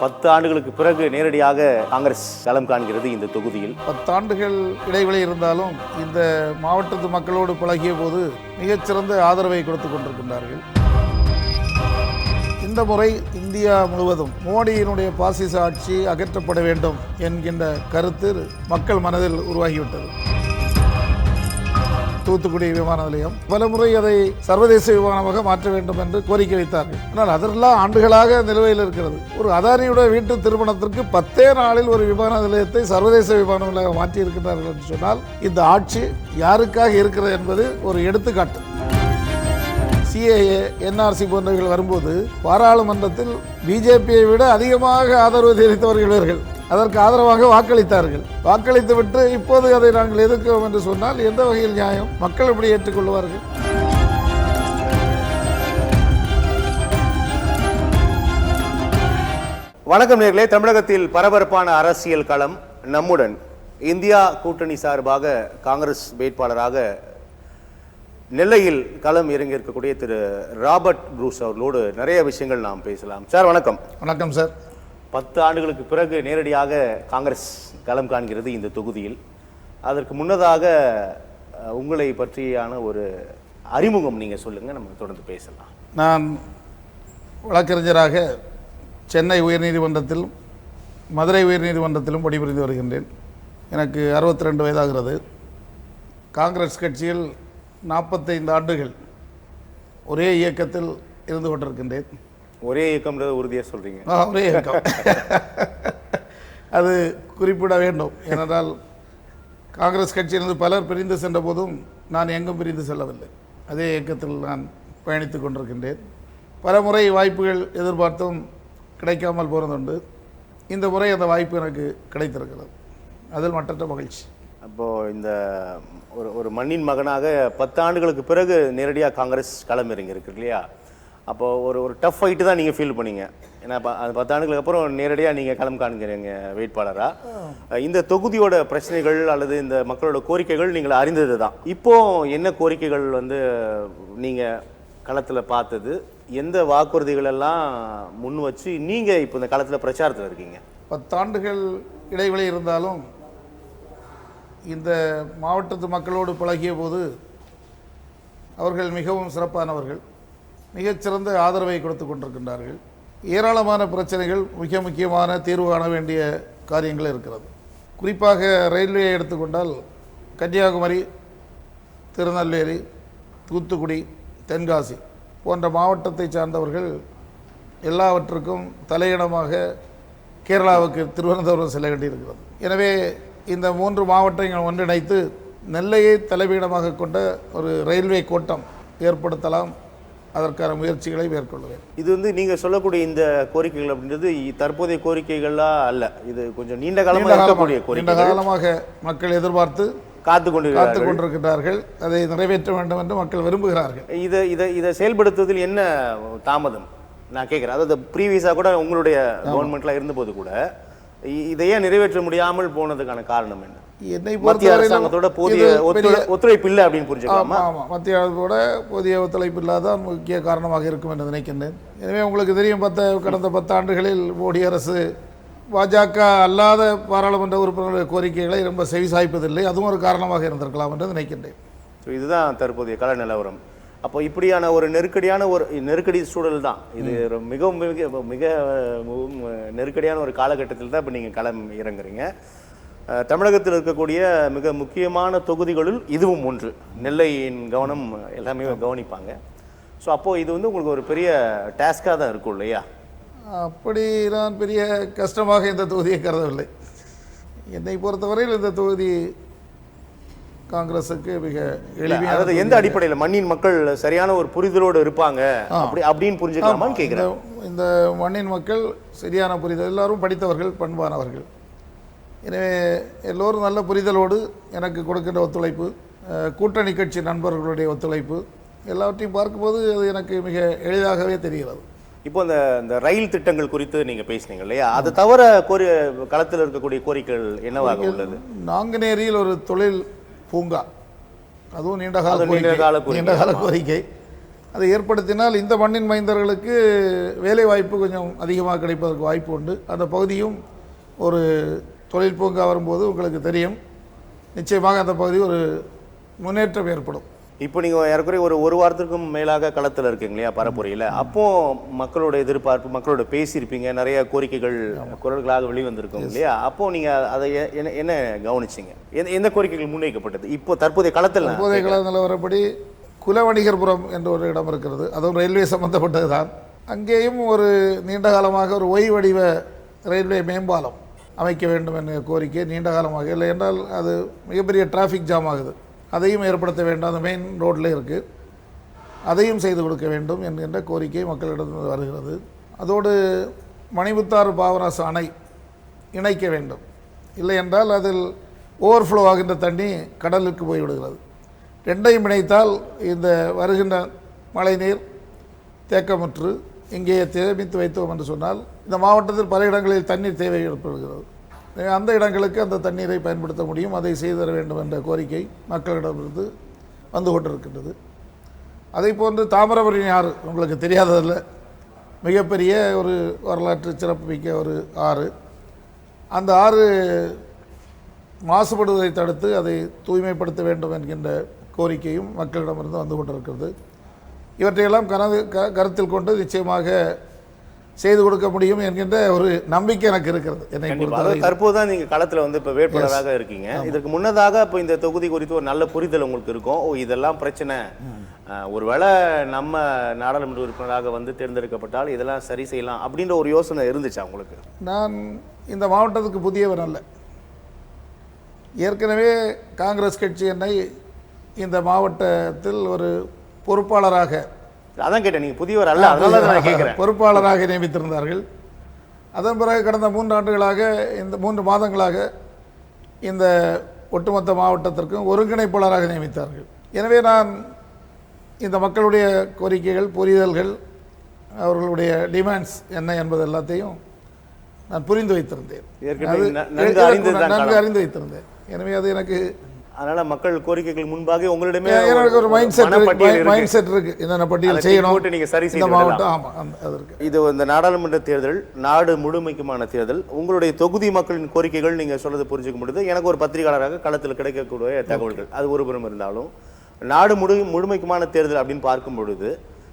பத்து ஆண்டுகளுக்கு பிறகு நேரடியாக காங்கிரஸ் களம் காண்கிறது இந்த தொகுதியில். பத்தாண்டுகள் இடைவெளி இருந்தாலும் இந்த மாவட்டத்து மக்களோடு பழகிய போது மிகச்சிறந்த ஆதரவை கொடுத்து கொண்டிருக்கின்றார்கள். இந்த முறை இந்தியா முழுவதும் மோடியினுடைய பாசிச ஆட்சி அகற்றப்பட வேண்டும் என்கின்ற கருத்து மக்கள் மனதில் உருவாகிவிட்டது. தூத்துக்குடி விமான நிலையம். பலமுறை அதை சர்வதேச விமானமாக மாற்ற வேண்டும் என்று கோரிக்கை வைத்தார்கள். ஆனால் அதெல்லாம் ஆண்டுகளாக நிலுவையில் இருக்கிறது. ஒரு அதானியுடைய வீட்டு திருமணத்திற்கு பத்தே நாளில் ஒரு விமான நிலையத்தை சர்வதேச விமான நிலையமாக மாற்றி இருக்கிறார்கள் என்று சொன்னால் இந்த ஆட்சி யாருக்காக இருக்கிறது என்பது ஒரு எடுத்துக்காட்டு. சிஏஏ என்ஆர்சி போன்றவர்கள் வரும்போது பாராளுமன்றத்தில் பிஜேபியை விட அதிகமாக ஆதரவு தெரிவித்தவர்கள் இவர்கள். அதற்கு ஆதரவாக வாக்களித்தார்கள். வாக்களித்து விட்டு இப்போது அதை நாங்கள் எதிர்க்கிறோம் என்று சொன்னால் எந்த வகையில் நியாயம்? மக்கள் எப்படி ஏற்றுக்கொள்வார்கள்? வணக்கம் நேர்களே. தமிழகத்தில் பரபரப்பான அரசியல் களம் நம்முடன் இந்தியா கூட்டணி சார்பாக காங்கிரஸ் வேட்பாளராக நெல்லையில் களம் இறங்கி இருக்கக்கூடிய திரு ராபர்ட் ப்ரூஸ் அவர்களோடு நிறைய விஷயங்கள் நாம் பேசலாம். சார் வணக்கம். வணக்கம் சார். பத்து ஆண்டுகளுக்கு பிறகு நேரடியாக காங்கிரஸ் களம் காண்கிறது இந்த தொகுதியில். அதற்கு முன்னதாக உங்களை பற்றியான ஒரு அறிமுகம் நீங்கள் சொல்லுங்கள் நம்ம தொடர்ந்து பேசலாம். நான் வழக்கறிஞராக சென்னை உயர்நீதிமன்றத்திலும் மதுரை உயர்நீதிமன்றத்திலும் பணிபுரிந்து வருகின்றேன். எனக்கு 62 ரெண்டு வயதாகிறது. காங்கிரஸ் கட்சியில் நாற்பத்தைந்து ஆண்டுகள் ஒரே இயக்கத்தில் இருந்து கொண்டிருக்கின்றேன். ஒரே இயக்கம்ன்றத உறுதியாக சொல்கிறீங்க ஒரே இயக்கம். அது குறிப்பிட வேண்டும். ஏனென்றால் காங்கிரஸ் கட்சியிலிருந்து பலர் பிரிந்து சென்ற போதும் நான் எங்கும் பிரிந்து செல்லவில்லை. அதே இயக்கத்தில் நான் பயணித்துக் கொண்டிருக்கின்றேன். பல முறை வாய்ப்புகள் எதிர்பார்த்தும் கிடைக்காமல் போனதுண்டு. இந்த முறை அந்த வாய்ப்பு எனக்கு கிடைத்திருக்கிறது. அதில் மற்றற்ற மகிழ்ச்சி. அப்போது இந்த ஒரு ஒரு மண்ணின் மகனாக பத்து ஆண்டுகளுக்கு பிறகு நேரடியாக காங்கிரஸ் களம் இறங்கி இருக்கு இல்லையா? அப்போ ஒரு ஒரு டஃப் ஃபைட்டு தான் நீங்கள் ஃபீல் பண்ணீங்க. ஏன்னா அது பத்து ஆண்டுகளுக்கு அப்புறம் நேரடியாக நீங்கள் களம் காண்கிறீங்க வேட்பாளராக இந்த தொகுதியோட பிரச்சனைகள் அல்லது இந்த மக்களோட கோரிக்கைகள் நீங்கள் அறிந்தது தான். இப்போ என்ன கோரிக்கைகள் வந்து நீங்கள் களத்தில் பார்த்தது? எந்த வாக்குறுதிகள் எல்லாம் முன் வச்சு நீங்கள் இப்போ இந்த களத்தில் பிரச்சாரத்தில் இருக்கீங்க? பத்தாண்டுகள் இடைவெளி இருந்தாலும் இந்த மாவட்டத்து மக்களோடு பழகிய போது அவர்கள் மிகவும் சிறப்பானவர்கள். மிகச்சிறந்த ஆதரவை கொடுத்து கொண்டிருக்கின்றார்கள். ஏராளமான பிரச்சனைகள் மிக முக்கியமான தீர்வு காண வேண்டிய காரியங்கள் இருக்கிறது. குறிப்பாக ரயில்வேயை எடுத்துக்கொண்டால் கன்னியாகுமரி திருநெல்வேலி தூத்துக்குடி தென்காசி போன்ற மாவட்டத்தை சார்ந்தவர்கள் எல்லாவற்றுக்கும் தலையிடமாக கேரளாவுக்கு திருவனந்தபுரம் செல்ல வேண்டியிருக்கிறது. எனவே இந்த மூன்று மாவட்டங்கள் ஒன்றிணைத்து நெல்லையை தலைமையிடமாக கொண்ட ஒரு ரயில்வே கோட்டம் ஏற்படுத்தலாம். அதற்கான முயற்சிகளை மேற்கொள்வேன் இது வந்து நீங்க சொல்லக்கூடிய இந்த கோரிக்கைகள் அப்படின்றது தற்போதைய கோரிக்கைகளா அல்ல. இது கொஞ்சம் நீண்ட காலமா நீண்ட இருக்கக்கூடிய காலமாக நீண்ட காலமாக மக்கள் எதிர்பார்த்து காத்து கொண்டு காத்து கொண்டிருக்கிறார்கள். அதை நிறைவேற்ற வேண்டும் என்று மக்கள் விரும்புகிறார்கள். இதை இதை இதை செயல்படுத்துவதில் என்ன தாமதம்? நான் கேட்குறேன். அதாவது ப்ரீவியஸாக கூட உங்களுடைய கவர்மெண்ட்லாம் இருந்தபோது கூட இ- இதை ஏன் நிறைவேற்ற முடியாமல் போனதுக்கான காரணம் என்ன? என்னை மத்திய அரசாங்கத்தோட போதிய ஒத்துழைப்பு இல்லை அப்படின்னு புரிஞ்சுக்கலாமா? ஆமாம் மத்திய அரசோட போதிய ஒத்துழைப்பு இல்லாதான் முக்கிய காரணமாக இருக்கும் என்று நினைக்கின்றேன். எனவே உங்களுக்கு தெரியும் பத்த கடந்த பத்தாண்டுகளில் மோடி அரசு பாஜக அல்லாத பாராளுமன்ற உறுப்பினர்களுடைய கோரிக்கைகளை ரொம்ப செவிசாய்ப்பதில்லை. அதுவும் ஒரு காரணமாக இருந்திருக்கலாம் என்று நினைக்கின்றேன். ஸோ இதுதான் தற்போதைய கள நிலவரம் அப்போ இப்படியான ஒரு நெருக்கடியான ஒரு நெருக்கடி சூழல் தான். இது மிகவும் மிக மிக நெருக்கடியான ஒரு காலகட்டத்தில் தான் இப்போ நீங்கள் களம் இறங்குறீங்க. தமிழகத்தில் இருக்கக்கூடிய மிக முக்கியமான தொகுதிகளில் இதுவும் ஒன்று. நெல்லையின் கவனம் எல்லாமே கவனிப்பாங்க. ஸோ அப்போது இது வந்து உங்களுக்கு ஒரு பெரிய டாஸ்காக தான் இருக்கும் இல்லையா? அப்படி நான் பெரிய கஷ்டமாக இந்த தொகுதியை கருதவில்லை. என்னை பொறுத்தவரையில் இந்த தொகுதி காங்கிரஸுக்கு மிக எளிமையான அதாவது எந்த அடிப்படையில் மண்ணின் மக்கள் சரியான ஒரு புரிதலோடு இருப்பாங்க? அப்படி அப்படின்னு புரிஞ்சுக்கலாமான்னு கேட்குறேன் இந்த மண்ணின் மக்கள் சரியான புரிதல் எல்லாரும் படித்தவர்கள் பண்பானவர்கள். எனவே எல்லோரும் நல்ல புரிதலோடு எனக்கு கொடுக்கின்ற ஒத்துழைப்பு கூட்டணி கட்சி நண்பர்களுடைய ஒத்துழைப்பு எல்லாவற்றையும் பார்க்கும்போது அது எனக்கு மிக எளிதாகவே தெரிகிறது. இப்போ இந்த இந்த ரயில் திட்டங்கள் குறித்து நீங்க பேசுனீங்க இல்லையா? அது தவிர கோரி களத்தில் இருக்கக்கூடிய கோரிக்கைகள் என்னவாக உள்ளது? நாங்குநேரியில் ஒரு தொழில் பூங்கா. அதுவும் நீண்ட கால நீண்ட கால கோரிக்கை. அதை ஏற்படுத்தினால் இந்த மண்ணின் மைந்தர்களுக்கு வேலை வாய்ப்பு கொஞ்சம் அதிகமாக கிடைப்பதற்கு வாய்ப்பு உண்டு. அந்த பகுதியும் ஒரு தொழில் பூங்கா வரும்போது உங்களுக்கு தெரியும். நிச்சயமாக அந்த பகுதி ஒரு முன்னேற்றம் ஏற்படும். இப்போ நீங்கள் ஏறக்குறைய ஒரு ஒரு வாரத்திற்கும் மேலாக களத்தில் இருக்கீங்க இல்லையா பரப்புரையில் அப்போ மக்களோட எதிர்பார்ப்பு மக்களோட பேசியிருப்பீங்க. நிறைய கோரிக்கைகள் குரல்களாக வெளிவந்திருக்கும் இல்லையா? அப்போ நீங்கள் அதை என்ன என்ன கவனிச்சீங்க? எந்த எந்த கோரிக்கைகள் முன்வைக்கப்பட்டது? இப்போ தற்போதைய களத்தில் தற்போதைய கால நிலவரப்படி குலவணிகர்புரம் என்ற ஒரு இடம் இருக்கிறது. அதுவும் ரயில்வே சம்பந்தப்பட்டது தான் அங்கேயும் ஒரு நீண்ட காலமாக ஒரு ஒய் வடிவ ரயில்வே மேம்பாலம் அமைக்க வேண்டும் என்ற கோரிக்கை நீண்ட காலமாக இல்லை என்றால் அது மிகப்பெரிய டிராஃபிக் ஜாம் ஆகுது. அதையும் ஏற்படுத்த வேண்டும். அந்த மெயின் ரோட்டில் இருக்குது அதையும் செய்து கொடுக்க வேண்டும் என்கின்ற கோரிக்கை மக்களிடம் வருகிறது. அதோடு மணிமுத்தாறு பாவராசு அணை இணைக்க வேண்டும். இல்லை என்றால் அதில் ஓவர்ஃப்ளோ ஆகின்ற தண்ணி கடலுக்கு போய்விடுகிறது. ரெண்டையும் இணைத்தால் இந்த வருகின்ற மழைநீர் தேக்கமுற்று இங்கே சேமித்து வைத்தோம் என்று சொன்னால் இந்த மாவட்டத்தில் பல இடங்களில் தண்ணீர் தேவை ஏற்படுகிறது. அந்த இடங்களுக்கு அந்த தண்ணீரை பயன்படுத்த முடியும். அதை செய்து தர வேண்டும் என்ற கோரிக்கை மக்களிடமிருந்து வந்து கொண்டிருக்கின்றது. அதை போன்று தாமிரபரணி ஆறு உங்களுக்கு தெரியாததில்ல. மிகப்பெரிய ஒரு வரலாற்று சிறப்புமிக்க ஒரு ஆறு. அந்த ஆறு மாசுபடுவதை தடுத்து அதை தூய்மைப்படுத்த வேண்டும் என்கின்ற கோரிக்கையும் மக்களிடமிருந்து வந்து கொண்டிருக்கிறது. இவற்றையெல்லாம் கனவு க கருத்தில் கொண்டு நிச்சயமாக செய்து கொடுக்க முடியும் என்கின்ற ஒரு நம்பிக்கை எனக்கு இருக்கிறது. என்னை தற்போது தான் நீங்க களத்துல வந்து இப்ப வேட்பாளராக இருக்கீங்க. இதற்கு முன்னதாக இப்போ இந்த தொகுதி குறித்து ஒரு நல்ல புரிதல் உங்களுக்கு இருக்கும். ஓ இதெல்லாம் பிரச்சனை. ஒருவேளை நம்ம நாடாளுமன்ற உறுப்பினராக வந்து தேர்ந்தெடுக்கப்பட்டால் இதெல்லாம் சரி செய்யலாம் அப்படின்ற ஒரு யோசனை இருந்துச்சா உங்களுக்கு? நான் இந்த மாவட்டத்துக்கு புதியவன் அல்ல. ஏற்கனவே காங்கிரஸ் கட்சி என்னை இந்த மாவட்டத்தில் ஒரு பொறுப்பாளராக அதான் கேட்டேன் நீங்க புதியவர் அல்ல அதனால தான் நான் கேட்கிறேன். பொறுப்பாளராக நியமித்திருந்தார்கள். அதன் பிறகு கடந்த மூன்று ஆண்டுகளாக இந்த மூன்று மாதங்களாக இந்த ஒட்டுமொத்த மாவட்டத்திற்கும் ஒருங்கிணைப்பாளராக நியமித்தார்கள். எனவே நான் இந்த மக்களுடைய கோரிக்கைகள் புரிதல்கள் அவர்களுடைய டிமாண்ட்ஸ் என்ன என்பது எல்லாத்தையும் நான் புரிந்து வைத்திருந்தேன். நன்கு. அறிந்து வைத்திருந்தேன். எனவே அது எனக்கு அதனால மக்கள் கோரிக்கைகள் முன்பாக உங்களிடமே எனக்கு ஒரு மைண்ட் செட். மைண்ட் செட் இருக்கு. என்னென்ன பட்டியல் செய்யணும். போட்டு நீங்க சரி செய்து மாவட்டம் ஆமா அந்த அது இருக்கு. இது இந்த நாடாளுமன்ற தேர்தல் நாடு முழுமைக்குமான தேர்தல். உங்களுடைய தொகுதி மக்களின் கோரிக்கைகள் நீங்க சொல்றது புரிஞ்சுக்க முடியுது. எனக்கு ஒரு பத்திரிகையாளராக களத்தில் கிடைக்கக்கூடிய தகவல்கள். அது ஒரு புறம் இருந்தாலும் நாடு முழு முழுமைக்குமான தேர்தல் அப்படின்னு பார்க்கும் பொழுது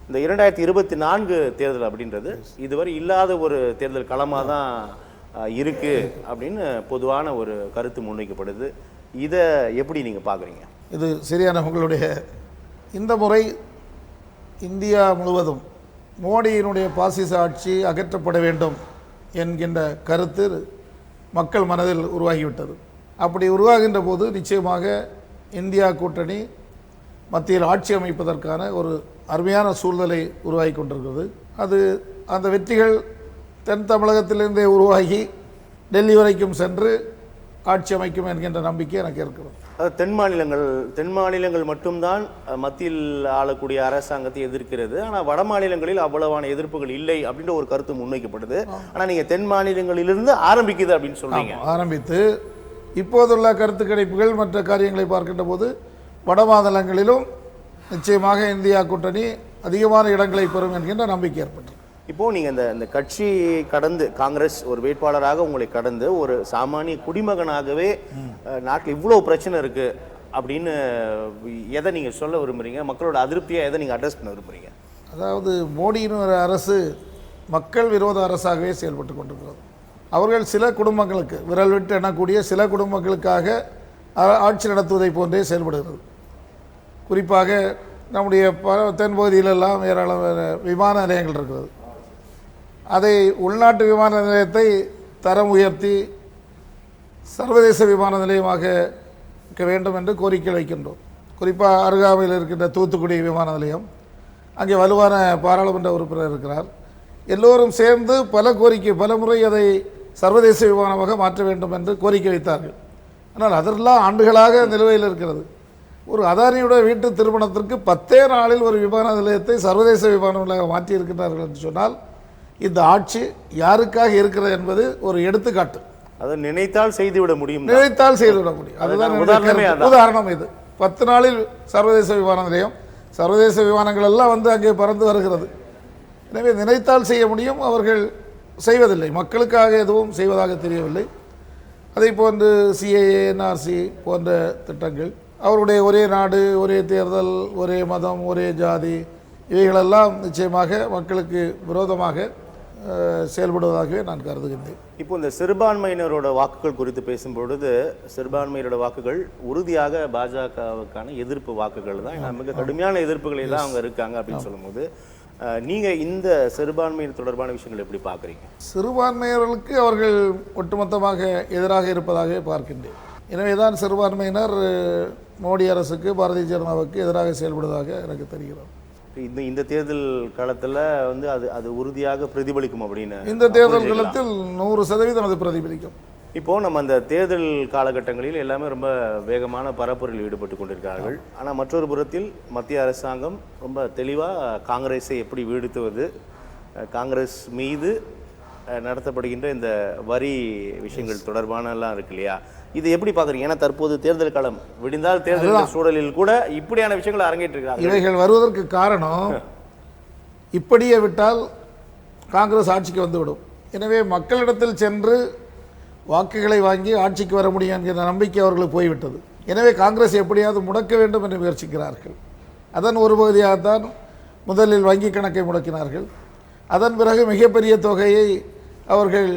இந்த இரண்டாயிரத்தி இருபத்தி நான்கு தேர்தல் அப்படின்றது இதுவரை இல்லாத ஒரு தேர்தல் களமாக தான் அஹ், இருக்கு அப்படின்னு பொதுவான ஒரு கருத்து முன்வைக்கப்படுது. இதை எப்படி நீங்கள் பார்க்குறீங்க? இது சரியான உங்களுடைய இந்த முறை இந்தியா முழுவதும் மோடியினுடைய பாசிச ஆட்சி அகற்றப்பட வேண்டும் என்கின்ற கருத்து மக்கள் மனதில் உருவாகிவிட்டது. அப்படி உருவாகின்ற போது நிச்சயமாக இந்தியா கூட்டணி மத்தியில் ஆட்சி அமைப்பதற்கான ஒரு அருமையான சூழ்நிலை உருவாகி கொண்டிருக்கிறது. அது அந்த வெற்றிகள் தென் தமிழகத்திலிருந்தே உருவாகி டெல்லி வரைக்கும் சென்று ஆட்சி அமைக்கும் என்கின்ற நம்பிக்கை எனக்கு இருக்கிறது. அதாவது தென் மாநிலங்கள் தென் மாநிலங்கள் மட்டும்தான் மத்தியில் ஆளக்கூடிய அரசாங்கத்தை எதிர்க்கிறது. ஆனால் வட மாநிலங்களில் அவ்வளவான எதிர்ப்புகள் இல்லை அப்படின்ற ஒரு கருத்து முன்வைக்கப்படுது ஆனால் நீங்கள் தென் மாநிலங்களிலிருந்து ஆரம்பிக்குது அப்படின்னு சொல்றீங்க. ஆரம்பித்து இப்போதுள்ள கருத்து கணிப்புகள் மற்ற காரியங்களை பார்க்கின்ற போது வட மாநிலங்களிலும் நிச்சயமாக இந்தியா கூட்டணி அதிகமான இடங்களை பெறும் என்கின்ற நம்பிக்கை ஏற்பட்டது இப்போ நீங்க இந்த இந்த கட்சி கடந்து காங்கிரஸ் ஒரு வேட்பாளராக உங்களை கடந்து ஒரு சாமானிய குடிமகனாகவே நாட்டில் இவ்வளோ பிரச்சனை இருக்கு அப்படின்னு எதை நீங்க சொல்ல விரும்புறீங்க? மக்களோட அதிருப்தியை எதை நீங்க அட்ரஸ் பண்ண விரும்புறீங்க? அதாவது மோடியின் ஒரு அரசு மக்கள் விரோத அரசாகவே செயல்பட்டு கொண்டிருக்கிறது. அவர்கள் சில குடும்பங்களுக்கு விரல் விட்டு எண்ணக்கூடிய சில குடும்பங்களுக்காக ஆட்சி நடத்துவதை போன்றே செயல்படுகிறது. குறிப்பாக நம்முடைய ப தென்பகுதியிலெல்லாம் ஏராளமான விமான நிலையங்கள் இருக்கிறது. அதை உள்நாட்டு விமான நிலையத்தை தரம் உயர்த்தி சர்வதேச விமான நிலையமாக இருக்க வேண்டும் என்று கோரிக்கை வைக்கின்றோம். குறிப்பாக அருகாமையில் இருக்கின்ற தூத்துக்குடி விமான நிலையம். அங்கே வலுவான பாராளுமன்ற உறுப்பினர் இருக்கிறார். எல்லோரும் சேர்ந்து பல கோரிக்கை பல முறை அதை சர்வதேச விமானமாக மாற்ற வேண்டும் என்று கோரிக்கை வைத்தார்கள். ஆனால் அதெல்லாம் ஆண்டுகளாக நிலுவையில் இருக்கிறது. ஒரு அதானியுடைய வீட்டு திருமணத்திற்கு பத்தே நாளில் ஒரு விமான நிலையத்தை சர்வதேச விமான நிலையமாக மாற்றி இருக்கின்றார்கள் என்று சொன்னால் இந்த ஆட்சி யாருக்காக இருக்கிறது என்பது ஒரு எடுத்துக்காட்டு. அதை நினைத்தால் செய்துவிட முடியும். நினைத்தால் செய்துவிட முடியும். அதுதான் உதாரணமே இது. பத்து நாளில் சர்வதேச விமான நிலையம் சர்வதேச விமானங்கள் எல்லாம் வந்து அங்கே பறந்து வருகிறது. எனவே நினைத்தால் செய்ய முடியும் அவர்கள் செய்வதில்லை. மக்களுக்காக எதுவும் செய்வதாக தெரியவில்லை. அதை போன்று சிஏஏ என்ஆர்சி போன்ற திட்டங்கள் அவருடைய ஒரே நாடு ஒரே தேர்தல் ஒரே மதம் ஒரே ஜாதி இவைகளெல்லாம் நிச்சயமாக மக்களுக்கு விரோதமாக செயல்படுவதாகவே நான் கருதுகின்றேன். இப்போ இந்த சிறுபான்மையினரோட வாக்குகள் குறித்து பேசும்பொழுது சிறுபான்மையினரோட வாக்குகள் உறுதியாக பாஜகவுக்கான எதிர்ப்பு வாக்குகள் தான். மிக கடுமையான எதிர்ப்புகளை தான் அவங்க இருக்காங்க அப்படின்னு சொல்லும்போது அஹ், நீங்க இந்த சிறுபான்மையினர் தொடர்பான விஷயங்களை எப்படி பார்க்குறீங்க? சிறுபான்மையினர்களுக்கு அவர்கள் ஒட்டுமொத்தமாக எதிராக இருப்பதாகவே பார்க்கின்றேன். எனவே தான் சிறுபான்மையினர் மோடி அரசுக்கு பாரதிய ஜனதாவுக்கு எதிராக செயல்படுவதாக எனக்கு தெரிகிறது. இந்த இந்த தேர்தல் காலத்துல வந்து அது அது உறுதியாக பிரதிபலிக்கும் அப்படின்னு இந்த தேர்தல். காலத்தில் நூறு சதவீதம் அது பிரதிபலிக்கும். இப்போ நம்ம அந்த தேர்தல் காலகட்டங்களில் எல்லாமே ரொம்ப வேகமான பரப்புரையில் ஈடுபட்டு கொண்டிருக்கிறார்கள். ஆனால் மற்றொரு புறத்தில் மத்திய அரசாங்கம் ரொம்ப தெளிவாக காங்கிரஸை எப்படி வீழ்த்துவது அஹ், காங்கிரஸ் மீது நடத்தப்படுகின்ற இந்த வரி விஷயங்கள் தொடர்பான எல்லாம் இருக்கு இல்லையா? இது எப்படி பார்க்குறீங்க? ஏன்னா தற்போது தேர்தல் காலம் விடிந்தால் தேர்தல் சூழலில் கூட இப்படியான விஷயங்களை அரங்கேற்றிருக்காங்க இவைகள் வருவதற்கு காரணம் இப்படியே விட்டால் காங்கிரஸ் ஆட்சிக்கு வந்துவிடும். எனவே மக்களிடத்தில் சென்று வாக்குகளை வாங்கி ஆட்சிக்கு வர முடியும் என்கிற நம்பிக்கை அவர்களுக்கு போய்விட்டது. எனவே காங்கிரஸ் எப்படியாவது முடக்க வேண்டும் என்று முயற்சிக்கிறார்கள். அதன் ஒரு பகுதியாகத்தான் முதலில் வங்கி கணக்கை முடக்கினார்கள். அதன் பிறகு மிகப்பெரிய தொகையை அவர்கள்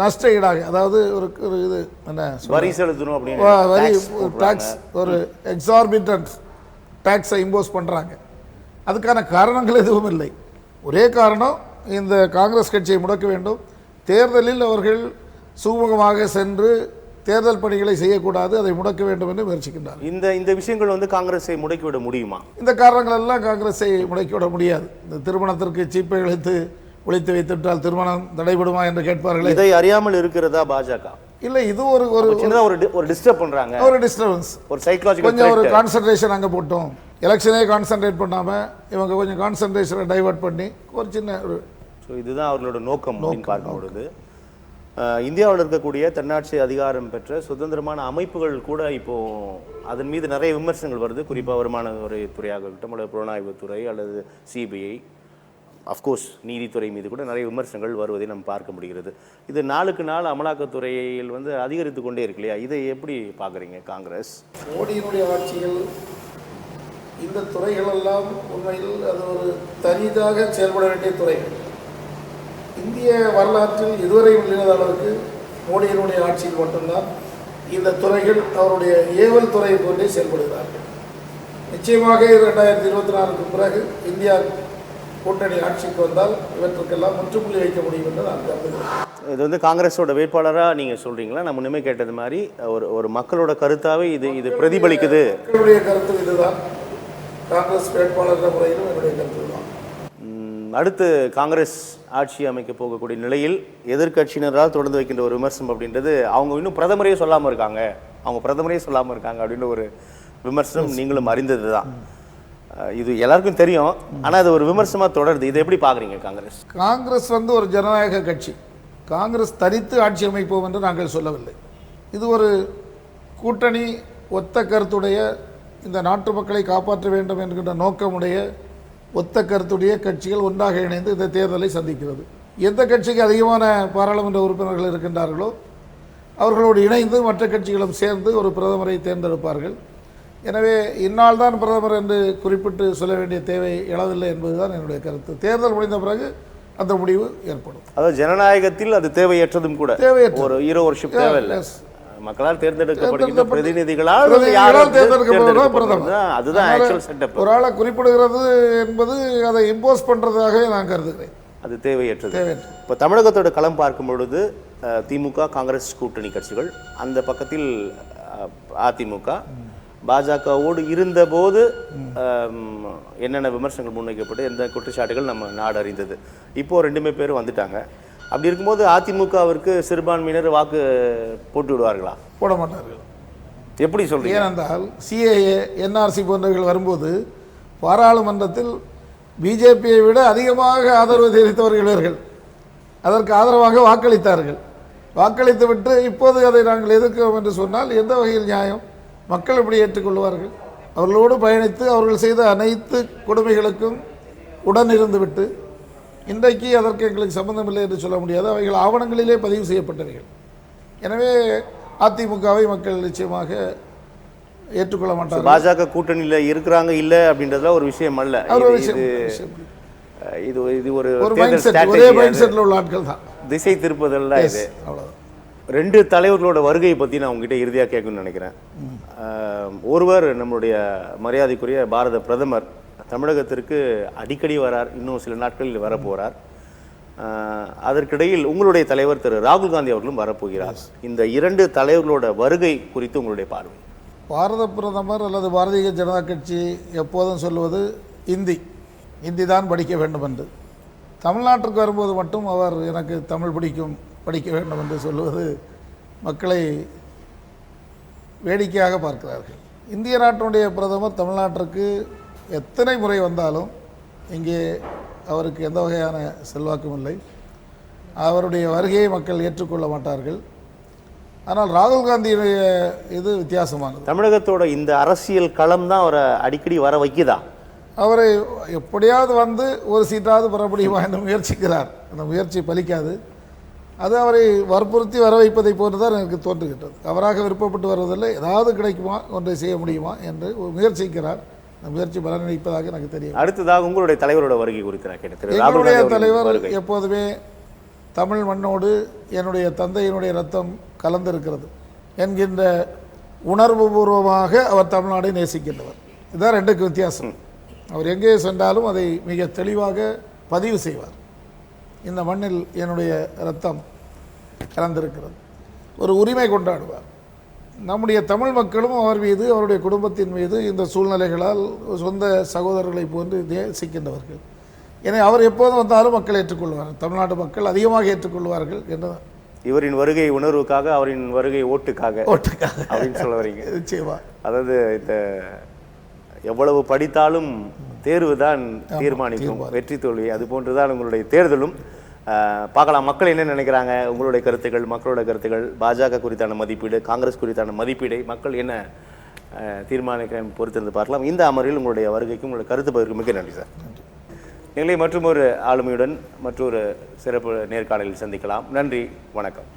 நஷ்ட ஈடாக அதாவது ஒரு ஒரு இது என்ன? வரி செலுத்தணும் அப்படின்னு வரி. டாக்ஸ் ஒரு எக்ஸார்பிட்டன்ட் டேக்ஸை இம்போஸ் பண்ணுறாங்க அதுக்கான காரணங்கள் எதுவும் இல்லை. ஒரே காரணம் இந்த காங்கிரஸ் கட்சியை முடக்க வேண்டும். தேர்தலில் அவர்கள் சுமூகமாக சென்று தேர்தல் பணிகளை செய்யக்கூடாது அதை முடக்க வேண்டும் என்று முயற்சிக்கின்றார்கள். இந்த இந்த விஷயங்கள் வந்து காங்கிரஸை முடக்கிவிட முடியுமா? இந்த காரணங்கள் எல்லாம் காங்கிரஸை முடக்கிவிட முடியாது. இந்த திருமணத்திற்கு சீப்பை இழுத்து ஒழித்து வைத்துவிட்டால் திருமணம் தடைபடுமா என்று கேட்பார்களே? இதை அறியாமல் இருக்கிறதா பாஜக? இல்லை இது ஒரு ஒரு ஒரு ஒரு டிஸ்டர்ப் பண்றாங்க. ஒரு டிஸ்டர்பன்ஸ் ஒரு சைக்கலாஜிக்கல் கொஞ்சம் ஒரு கான்சன்ட்ரேஷன் அங்கே போட்டோம். எலெக்ஷனே கான்சன்ட்ரேட் பண்ணாமல் இவங்க கொஞ்சம் கான்சன்ட்ரேஷனை டைவர்ட் பண்ணி ஒரு சின்ன ஒரு ஸோ இதுதான் அவர்களோட நோக்கம் அப்படின்னு பார்க்கும்பொழுது அஹ், இந்தியாவில் இருக்கக்கூடிய தன்னாட்சி அதிகாரம் பெற்ற சுதந்திரமான அமைப்புகள் கூட இப்போ அதன் மீது நிறைய விமர்சனங்கள் வருது. குறிப்பாக வருமான வரித்துறையாக இருக்கட்டும் அல்லது புலனாய்வுத்துறை அல்லது சிபிஐ அஃப்கோர்ஸ் நீதித்துறை மீது கூட நிறைய விமர்சனங்கள் வருவதை நம்ம பார்க்க முடிகிறது. இது நாளுக்கு நாள் அமலாக்கத்துறையில் வந்து அதிகரித்து கொண்டே இருக்கு இல்லையா? இதை எப்படி பார்க்குறீங்க காங்கிரஸ்? மோடியினுடைய ஆட்சியில் இந்த துறைகள் எல்லாம் உண்மையில் அது ஒரு தனிதாக செயல்பட வேண்டிய துறைகள். இந்திய வரலாற்றில் இதுவரையும் இல்லாத அளவுக்கு மோடியினுடைய ஆட்சியில் மட்டும்தான் இந்த துறைகள் அவருடைய ஏவல் துறை போன்றே செயல்படுகிறார்கள். நிச்சயமாக இரண்டாயிரத்தி இருபத்தி நாலுக்கு பிறகு இந்தியா கூட்டணி ஆட்சிக்கு வந்தால் இவற்றுக்கெல்லாம் முற்றுப்புள்ளி வைக்க முடியும் என்று நான் கருதுகிறேன். இது வந்து காங்கிரஸோட வேட்பாளராக நீங்கள் சொல்கிறீங்களா நம்ம முன்னமே கேட்டது மாதிரி ஒரு ஒரு மக்களோட கருத்தாவே இது இது பிரதிபலிக்குது. மக்களுடைய கருத்து இதுதான். காங்கிரஸ் வேட்பாளர் முறையிலும் என்னுடைய கருத்து அடுத்து காங்கிரஸ் ஆட்சி அமைக்க போகக்கூடிய நிலையில் எதிர்க்கட்சியினரால் தொடர்ந்து வைக்கின்ற ஒரு விமர்சனம் அப்படின்றது அவங்க இன்னும் பிரதமரே சொல்லாமல் இருக்காங்க. அவங்க பிரதமரே சொல்லாமல் இருக்காங்க அப்படின்ற ஒரு விமர்சனம் நீங்களும் அறிந்தது தான் இது எல்லாருக்கும் தெரியும். ஆனால் அது ஒரு விமர்சனமாக தொடருது. இதை எப்படி பார்க்குறீங்க காங்கிரஸ்? காங்கிரஸ் வந்து ஒரு ஜனநாயக கட்சி. காங்கிரஸ் தனித்து ஆட்சி அமைப்போம் என்று நாங்கள் சொல்லவில்லை. இது ஒரு கூட்டணி ஒத்த கருத்துடைய இந்த நாட்டு மக்களை காப்பாற்ற வேண்டும் என்கின்ற நோக்கமுடைய ஒத்த கருத்துடைய கட்சிகள் ஒன்றாக இணைந்து இந்த தேர்தலை சந்திக்கிறது. எந்த கட்சிக்கு அதிகமான பாராளுமன்ற உறுப்பினர்கள் இருக்கின்றார்களோ அவர்களோடு இணைந்து மற்ற கட்சிகளும் சேர்ந்து ஒரு பிரதமரை தேர்ந்தெடுப்பார்கள். எனவே இந்நாள் தான் பிரதமர் என்று குறிப்பிட்டு சொல்ல வேண்டிய தேவை எழவில்லை என்பதுதான் என்னுடைய கருத்து. தேர்தல் முடிந்த பிறகு அந்த முடிவு ஏற்படும். அதாவது ஜனநாயகத்தில் அது தேவையற்றதும் கூட. தேவையற்றது. ஒரு ஹீரோ ஒர்ஷிப் தேவையில்லை. மக்களால் தேர்ந்தெடுக்கப்படுகின்ற பிரதிநிதிகளால். அதுதான் ஒரு ஆளை குறிப்பிடுகிறது என்பது அதை இம்போஸ் பண்ணுறதாகவே நான் கருதுகிறேன். அது தேவையற்றது. இப்போ தமிழகத்தோட களம் பார்க்கும் பொழுது திமுக காங்கிரஸ் கூட்டணி கட்சிகள் அந்த பக்கத்தில் அதிமுக பாஜகவோடு இருந்தபோது என்னென்ன விமர்சனங்கள் முன்வைக்கப்பட்டு எந்த குற்றச்சாட்டுகள் நம்ம நாடு அறிந்தது. இப்போ ரெண்டுமே பேர் வந்துட்டாங்க. அப்படி இருக்கும்போது அதிமுகவிற்கு சிறுபான்மையினர் வாக்கு போட்டு விடுவார்களா? போட மாட்டார்கள். எப்படி சொல்றீங்க? ஏனென்றால் சிஏஏ என்ஆர்சி போன்றவைகள் வரும்போது பாராளுமன்றத்தில் பிஜேபியை விட அதிகமாக ஆதரவு தெரிவித்தவர்கள் இவர்கள். அதற்கு ஆதரவாக வாக்களித்தார்கள். வாக்களித்து விட்டு இப்போது அதை நாங்கள் எதிர்க்கிறோம் என்று சொன்னால் எந்த வகையில் நியாயம்? மக்கள் எப்படி ஏற்றுக்கொள்வார்கள்? அவர்களோடு பயணித்து அவர்கள் செய்த அனைத்து கொடுமைகளுக்கும் உடன் இருந்துவிட்டு இன்றைக்கு அதற்கு எங்களுக்கு சம்பந்தமில்லை என்று சொல்ல முடியாது. அவைகள் ஆவணங்களிலே பதிவு செய்யப்பட்டவைகள். எனவே அதிமுகவை மக்கள் நிச்சயமாக ஏற்றுக்கொள்ள மாட்டார்கள். பாஜக கூட்டணியில இருக்கிறாங்க இல்ல அப்படின்றதுல ஒரு விஷயம் அல்ல. இது- இது ஒரு ஒரு மைண்ட் செட்டில் உள்ள ஆட்கள் தான். திசை திருப்புதல் தான் இது. அவ்வளோதான் ரெண்டு தலைவர்களோட வருகையை பற்றி நான் உங்ககிட்ட இறுதியாக கேட்கணும்னு நினைக்கிறேன். ஒருவர் நம்மளுடைய மரியாதைக்குரிய பாரத பிரதமர் தமிழகத்திற்கு அடிக்கடி வரார் இன்னும் சில நாட்களில் வரப்போகிறார் அதற்கிடையில் உங்களுடைய தலைவர் திரு. ராகுல் காந்தி அவர்களும் வரப்போகிறார். இந்த இரண்டு தலைவர்களோட வருகை குறித்து உங்களுடைய பார்வை? பாரத பிரதமர் அல்லது பாரதிய ஜனதா கட்சி எப்போதும் சொல்லுவது இந்தி. இந்தி தான் படிக்க வேண்டும் என்று தமிழ்நாட்டிற்கு வரும்போது மட்டும் அவர் எனக்கு தமிழ் பிடிக்கும் படிக்க வேண்டும் என்று சொல்லுவது மக்களை வேடிக்கையாக பார்க்கிறார்கள். இந்திய நாட்டினுடைய பிரதமர் தமிழ்நாட்டிற்கு எத்தனை முறை வந்தாலும் இங்கே அவருக்கு எந்த வகையான செல்வாக்கும் இல்லை. அவருடைய வருகையை மக்கள் ஏற்றுக்கொள்ள மாட்டார்கள். ஆனால் ராகுல் காந்தியுடைய இது வித்தியாசமானது. தமிழகத்தோட இந்த அரசியல் களம் தான் அவரை அடிக்கடி வர வைக்குதா? அவரை எப்படியாவது வந்து ஒரு சீட்டாவது பெற முடியுமா என்று முயற்சிக்கிறார். அந்த முயற்சி பலிக்காது. அது அவரை வற்புறுத்தி வர வைப்பதை போன்று தான் எனக்கு தோன்றுகின்றது. அவராக விருப்பப்பட்டு வருவதில்லை ஏதாவது கிடைக்குமா ஒன்றை செய்ய முடியுமா என்று ஒரு முயற்சிக்கிறார். அந்த முயற்சி பலனளிப்பதாக எனக்கு தெரியும் அடுத்ததாக உங்களுடைய தலைவரோட வருகை குறித்து நான் கேட்டேன். எங்களுடைய தலைவர் எப்போதுமே தமிழ் மண்ணோடு என்னுடைய தந்தையினுடைய ரத்தம் கலந்திருக்கிறது என்கின்ற உணர்வுபூர்வமாக அவர் தமிழ்நாடை நேசிக்கின்றவர். இதுதான் ரெண்டுக்கு வித்தியாசம். அவர் எங்கே சென்றாலும் அதை மிக தெளிவாக பதிவு செய்வார். இந்த மண்ணில் என்னுடைய ரத்தம் கலந்திருக்கிறது. ஒரு உரிமை கொண்டாடுவார். நம்முடைய தமிழ் மக்களும் அவர் மீது அவருடைய குடும்பத்தின் மீது இந்த சூழ்நிலைகளால் சொந்த சகோதரர்களைப் போன்று நேசிக்கின்றவர்கள். எனவே அவர் எப்போது வந்தாலும் மக்கள் ஏற்றுக்கொள்வார்கள் தமிழ்நாட்டு மக்கள் அதிகமாக ஏற்றுக்கொள்வார்கள் என்று இவரின் வருகை உணர்வுக்காக அவரின் வருகை ஓட்டுக்காக ஓட்டுக்காக. அப்படின்னு சொல்ல வரீங்க. நிச்சயமா. அதாவது இந்த எவ்வளவு படித்தாலும் தேர்வு தான் தீர்மானிக்கும் வெற்றி தோல்வி. அது போன்றுதான் உங்களுடைய தேர்தலும். பார்க்கலாம் மக்கள் என்ன நினைக்கிறாங்க? உங்களுடைய கருத்துக்கள் மக்களோட கருத்துக்கள் பாஜக குறித்தான மதிப்பீடு காங்கிரஸ் குறித்தான மதிப்பீடை மக்கள் என்ன தீர்மானிக்க பொறுத்திருந்து பார்க்கலாம். இந்த அமர்வில் உங்களுடைய வருகைக்கும் உங்களுடைய கருத்து பகிர்வுக்கு மிக்க நன்றி சார். நிலை மற்றும் ஒரு ஆளுமையுடன் மற்றொரு சிறப்பு நேர்காணலில் சந்திக்கலாம். நன்றி வணக்கம்.